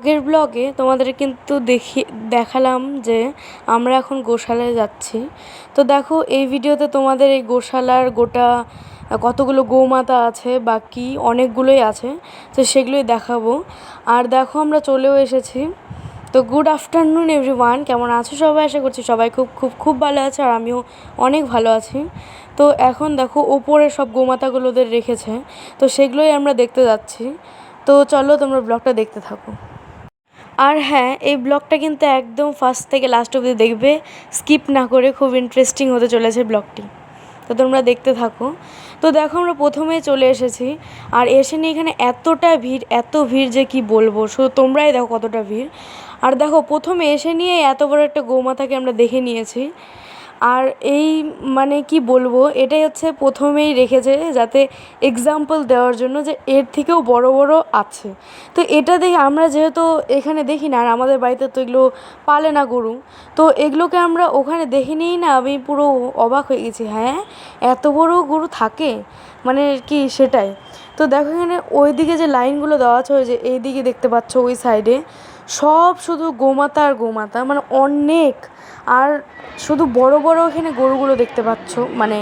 আগের ব্লগে তোমাদের কিন্তু দেখি, দেখালাম যে আমরা এখন গোশালায় যাচ্ছি। তো দেখো, এই ভিডিওতে তোমাদের এই গোশালার গোটা, কতগুলো গোমাতা আছে, বাকি অনেকগুলোই আছে, তো সেগুলোই দেখাবো। আর দেখো, আমরা চলেও এসেছি। তো গুড আফটারনুন এভরিওয়ান কেমন আছো সবাই? আশা করছি সবাই খুব খুব খুব ভালো আছে, আর আমিও অনেক ভালো আছি। তো এখন দেখো ওপরে সব গোমাতাগুলোদের রেখেছে, তো সেগুলোই আমরা দেখতে যাচ্ছি। তো চলো, তোমরা ব্লগটা দেখতে থাকো। আর হ্যাঁ এই ব্লগটা কিন্তু একদম ফার্স্ট থেকে লাস্ট অবধি দেখবে। স্কিপ না করে খুব ইন্টারেস্টিং হতে চলেছে ব্লগটি। তো তোমরা দেখতে থাকো। তো দেখো আমরা প্রথমে চলে এসেছি। আর এসে নিয়ে এখানে এতটা ভিড়, এত ভিড় যে কি বলব? শুধু তোমরাই দেখো কতটা ভিড়। আর দেখো, প্রথমে এসে নিয়ে এত বড় একটা গৌমাতাকে আমরা দেখে নিয়েছি। আর এই মানে কি বলব, এটাই হচ্ছে প্রথমেই রেখেছে যাতে এক্সাম্পল দেওয়ার জন্য যে এর থেকেও বড় বড় আছে। তো এটা দেখে আমরা যেহেতু এখানে দেখি না, আর আমাদের বাড়িতে তো এগুলো পালে না গরু, তো এগুলোকে আমরা ওখানে দেখে নিয়েই না আমি পুরো অবাক হয়ে গেছি হ্যাঁ? এত বড় গরু থাকে? মানে কি সেটাই? তো দেখো এখানে ওই দিকে যে লাইনগুলো দেওয়া আছে, ওই যে এই দিকে দেখতে পাচ্ছ ওই সাইডে সব শুধু গোমাতা আর গোমাতা মানে অনেক। আর শুধু বড় বড় এখানে গরুগুলো দেখতে পাচ্ছ মানে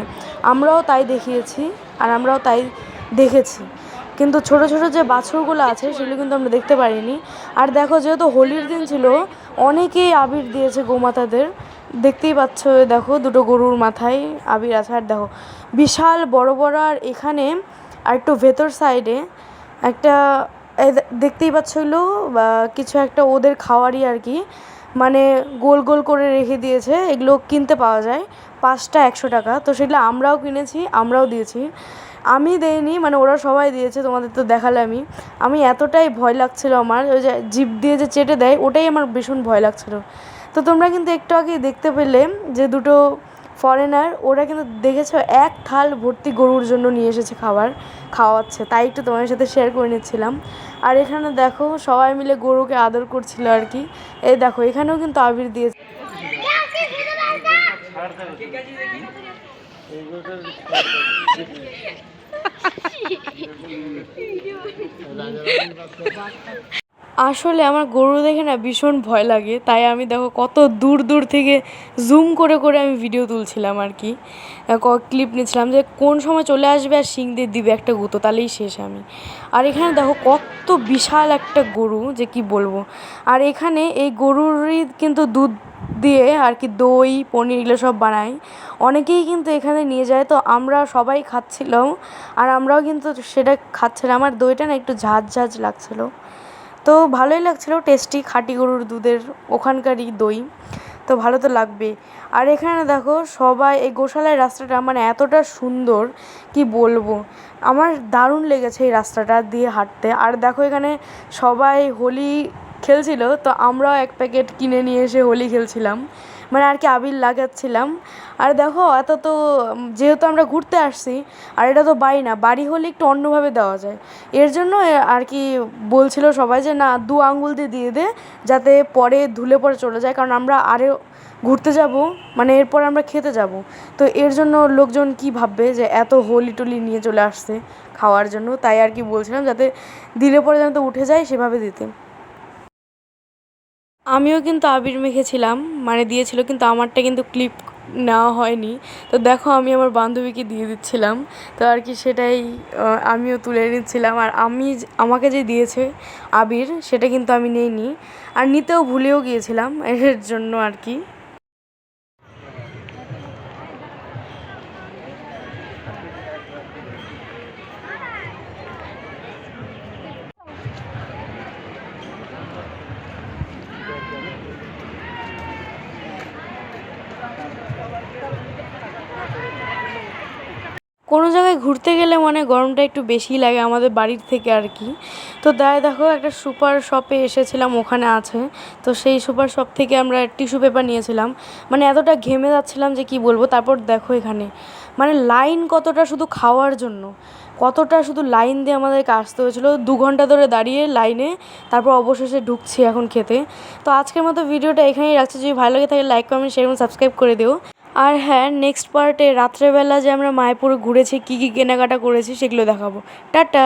আমরাও তাই দেখিয়েছি আর আমরাও তাই দেখেছি। কিন্তু ছোট ছোট যে বাছুরগুলো আছে সেগুলো কিন্তু আমরা দেখতে পারিনি। আর দেখো, যেহেতু হোলির দিন ছিল, অনেকেই আবির দিয়েছে গোমাতাদের। দেখতেই পাচ্ছ দেখো, দুটো গরুর মাথায় আবির আছে। আর দেখো, বিশাল বড় বড় আর এখানে আর একটু ভেতর সাইডে একটা দেখতেই পাচ্ছ বা কিছু একটা ওদের খাওয়ারই আর কি। মানে গোল গোল করে রেখে দিয়েছে, এগুলো কিনতে পাওয়া যায়। পাঁচটা একশো টাকা। তো সেগুলো আমরাও কিনেছি, আমরাও দিয়েছি। আমি দেইনি মানে ওরা সবাই দিয়েছে, তোমাদের তো দেখালে আমি। আমি এতটাই ভয় লাগছিল আমার, ওই যে জিভ দিয়ে যে চেটে দেয়, ওটাই আমার ভীষণ ভয় লাগছিল। তো তোমরা কিন্তু একটু আগেই দেখতে পেলে যে দুটো ফরেনার ওরা কিন্তু দেখেছ এক থাল ভর্তি গরুর জন্য নিয়ে এসেছে খাবার খাওয়াচ্ছে তাই একটু তোমাদের সাথে শেয়ার করে নিচ্ছিলাম আর এখানে দেখো সবাই মিলে গরুকে আদর করছিল আর কি এই দেখো এখানেও কিন্তু আবির দিয়েছে আসলে আমার গরু দেখে না ভীষণ ভয় লাগে। তাই আমি দেখো কত দূর দূর থেকে জুম করে করে আমি ভিডিও তুলছিলাম আর কি। ক্লিপ নিচ্ছিলাম যে কোন সময় চলে আসবে আর শিং দিয়ে দিবে একটা গুঁতো, তাহলেই শেষ আমি। আর এখানে দেখো কত বিশাল একটা গরু, যে কি বলব। আর এখানে এই গরুরই কিন্তু দুধ দিয়ে আর কি দই, পনির এগুলো সব বানাই অনেকেই কিন্তু এখানে নিয়ে যায়। তো আমরা সবাই খাচ্ছিলাম। আর আমরাও কিন্তু সেটা খাচ্ছিলাম। আর দইটা না একটু ঝাঁঝ ঝাঁঝ লাগছিল। তো ভালোই লাগছিল টেস্টি খাঁটি গরুর দুধের ওখানকারই দই। তো ভালো তো লাগবে আর এখানে দেখো, সবাই এই গোশালার রাস্তাটা মানে এতটা সুন্দর, কি বলব? আমার দারুণ লেগেছে এই রাস্তাটা দিয়ে হাঁটতে। আর দেখো এখানে সবাই হোলি খেলছিল, তো আমরাও এক প্যাকেট কিনে নিয়ে এসে হোলি খেলছিলাম। মানে আর কি আবির লাগাচ্ছিলাম। আর দেখো, এত তো যেহেতু আমরা ঘুরতে আসছি, আর এটা তো বাড়ি না, বাড়ি হলে একটু অন্যভাবে দেওয়া যায়। এর জন্য আর কি বলছিল সবাই যে, না, দু আঙুল দিয়ে দিয়ে দে, যাতে পরে ধুলে পরে চলে যায়, কারণ আমরা আরও ঘুরতে যাব মানে এরপর আমরা খেতে যাব। তো এর জন্য লোকজন কি ভাববে যে, এত হোলি টলি নিয়ে চলে আসছে খাওয়ার জন্য? তাই আর কি বলছিলাম, যাতে দিলে পরে যেন তো উঠে যায়, সেভাবে দিতে। আমিও কিন্তু আবির মেখেছিলাম মানে দিয়েছিল কিন্তু আমারটা কিন্তু ক্লিপ নেওয়া হয়নি। তো দেখো আমি আমার বান্ধবীকে দিয়ে দিচ্ছিলাম, তো আর কি সেটাই আমিও তুলে নিচ্ছিলাম। আর আমি আমাকে যে দিয়েছে আবির, সেটা কিন্তু আমি নিইনি। আর নিতেও ভুলেও গিয়েছিলাম এর জন্য আর কি। কোনো জায়গায় ঘুরতে গেলে মানে গরমটা একটু বেশিই লাগে আমাদের বাড়ির থেকে আর কি। তো দায় দেখো একটা সুপার শপে এসেছিলাম, ওখানে আছে। তো সেই সুপার শপ থেকে আমরা টিস্যু পেপার নিয়েছিলাম। মানে এতটা ঘেমে যাচ্ছিলাম যে কি বলব, তারপর দেখো এখানে। মানে লাইন কতটা শুধু খাওয়ার জন্য, কতটা শুধু লাইন দিয়ে আমাদেরকে আসতে হয়েছিলো। দু ঘণ্টা ধরে দাঁড়িয়ে লাইনে, তারপর অবশেষে ঢুকছি এখন খেতে। তো আজকের মতো ভিডিওটা এখানেই রাখছি। যদি ভালো লাগে তাহলে লাইক কমেন্ট শেয়ার এবং সাবস্ক্রাইব করে দিও। আর হ্যাঁ নেক্সট পার্টে রাত্রেবেলা যে আমরা মায়াপুরে ঘুরেছি, কী কী কেনাকাটা করেছি, সেগুলো দেখাবো। টাটা!